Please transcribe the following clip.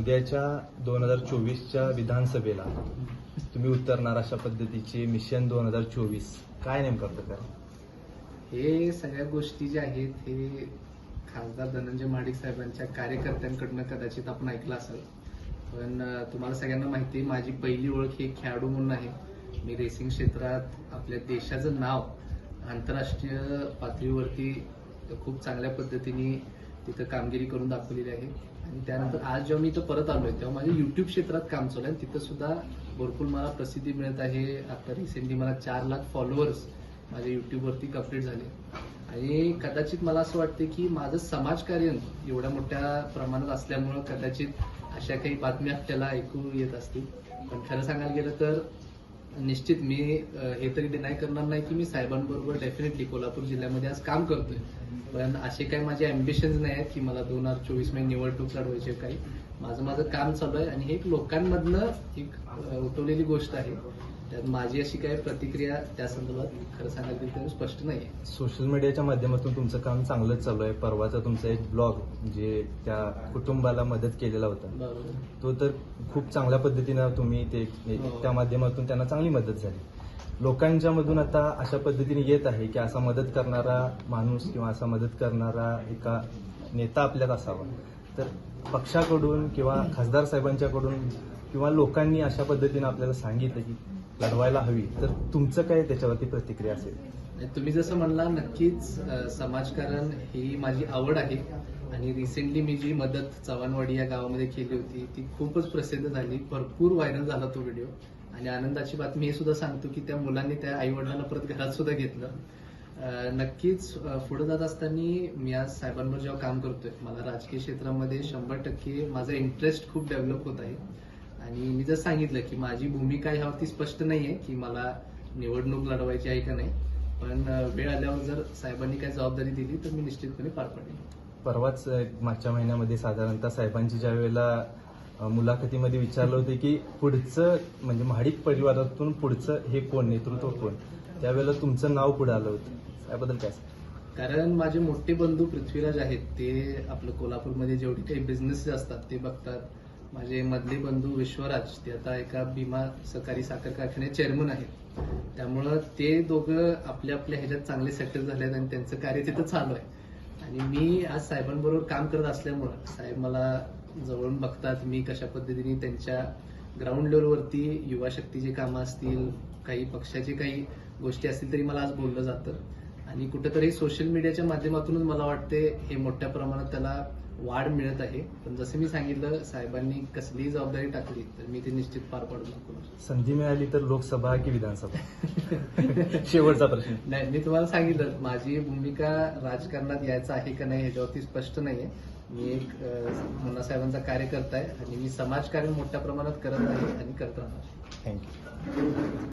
उद्याच्या दोन हजार चोवीसच्या विधानसभेला तुम्ही उतरणार अशा पद्धतीचे मिशन दोन हजार चोवीस. काय नेमकं प्रकार हे सगळ्या गोष्टी ज्या आहेत हे खासदार धनंजय महाडिक साहेबांच्या कार्यकर्त्यांकडनं कदाचित आपण ऐकलं असेल. पण तुम्हाला सगळ्यांना माहिती आहे माझी पहिली ओळख ही खेळाडू म्हणून आहे. मी रेसिंग क्षेत्रात आपल्या देशाचं नाव आंतरराष्ट्रीय पातळीवरती खूप चांगल्या पद्धतीने तिथं कामगिरी करून दाखवलेली आहे. आणि त्यानंतर आज जेव्हा मी इथं परत आलोय तेव्हा माझ्या युट्यूब क्षेत्रात काम चालू आहे. तिथं सुद्धा भरपूर मला प्रसिद्धी मिळत आहे. आता रिसेंटली मला चार लाख फॉलोअर्स माझ्या युट्यूबवरती कंप्लीट झाले. आणि कदाचित मला असं वाटते की माझं समाजकार्य एवढ्या मोठ्या प्रमाणात असल्यामुळं कदाचित अशा काही बातम्या आपल्याला ऐकू येत असतील. पण खरं सांगायला गेलं तर निश्चित मी हे तरी डिनाय करणार नाही की मी साहेबांबरोबर डेफिनेटली कोल्हापूर जिल्ह्यामध्ये आज काम करतोय. पण असे काही माझे अम्बिशन्स नाही आहेत की मला दोन हजार चोवीसमध्ये निवडणूक लढवायचे काही. माझं माझं काम चालू आहे आणि हे एक लोकांमधनं एक उठवलेली गोष्ट आहे. त्यात माझी अशी काही प्रतिक्रिया त्या संदर्भात खरं सांगायला गेलं तर स्पष्ट नाही आहे सोशल मीडियाच्या माध्यमातून तुमचं काम चांगलंच चालू आहे. परवाचा तुमचा एक ब्लॉग जे त्या कुटुंबाला मदत केलेला होता बरोबर. तो तर खूप चांगल्या पद्धतीनं तुम्ही ते हो. त्या माध्यमातून त्यांना चांगली मदत झाली. लोकांच्या मधून आता अशा पद्धतीने येत आहे की असा मदत करणारा माणूस किंवा असा मदत करणारा एका नेता आपल्यात असावा. तर पक्षाकडून किंवा खासदार साहेबांच्याकडून किंवा लोकांनी अशा पद्धतीने आपल्याला सांगितलं की लढवायला हवी. तर तुमचं काय त्याच्यावरती प्रतिक्रिया असेल? तुम्ही जसं म्हणला नक्कीच समाजकारण ही माझी आवड आहे. आणि रिसेंटली मी जी मदत चव्हाणवाडी या गावामध्ये केली होती ती खूपच प्रसिद्ध झाली. भरपूर व्हायरल झाला तो व्हिडिओ आणि आनंदाची बातमी हे सुद्धा सांगतो की त्या मुलांनी त्या आई वडिलांना परत घरात सुद्धा घेतलं. नक्कीच पुढे जात असताना मी आज साहेबांवर जेव्हा काम करतोय मला राजकीय क्षेत्रामध्ये शंभर टक्के माझा इंटरेस्ट खूप डेव्हलप होत आहे. आणि मी जर सांगितलं की माझी भूमिका ह्यावरती स्पष्ट नाहीये की मला निवडणूक लढवायची आहे का नाही पण वेळ आल्यावर जर साहेबांनी काय जबाबदारी दिली तर मी निश्चितपणे पार पाडेन. परवाच मागच्या महिन्यामध्ये साधारणतः साहेबांची ज्या वेळेला मुलाखतीमध्ये विचारलं होतं की पुढचं म्हणजे महाडिक परिवारातून पुढचं हे कोण नेतृत्व कोण त्यावेळेला तुमचं नाव पुढे आलं होतं. त्याबद्दल काय? कारण माझे मोठे बंधू पृथ्वीराज आहेत ते आपलं कोल्हापूरमध्ये जेवढे काही बिझनेस असतात ते बघतात. माझे मधले बंधू विश्वराज ते आता एका भीमा सहकारी साखर कारखान्यात चेअरमन आहेत. त्यामुळं ते दोघं आपल्या आपल्या ह्याच्यात चांगले सेटल झाले आहेत आणि त्यांचं कार्य तिथं चालू आहे. आणि मी आज साहेबांबरोबर काम करत असल्यामुळं साहेब मला जवळून बघतात मी कशा पद्धतीने त्यांच्या ग्राउंड लेवलवरती युवा शक्तीची कामं असतील काही पक्षाची काही गोष्टी असतील तरी मला आज बोललं जातं. आणि कुठेतरी सोशल मीडियाच्या माध्यमातूनच मला वाटते हे मोठ्या प्रमाणात त्याला वाढ मिळत आहे. पण जसं मी सांगितलं साहेबांनी कसलीही जबाबदारी टाकली तर मी ती निश्चित पार पाडून दाखवणार संधी मिळाली तर लोकसभा की विधानसभा? शेवटचा प्रश्न. नाही मी तुम्हाला सांगितलं माझी भूमिका राजकारणात यायचं आहे का नाही ह्याच्यावरती स्पष्ट नाहीये. मी एक मुन्ना साहेबांचा कार्यकर्ता आहे आणि मी समाजकार्य मोठ्या प्रमाणात करत आहे आणि करत राहणार थँक्यू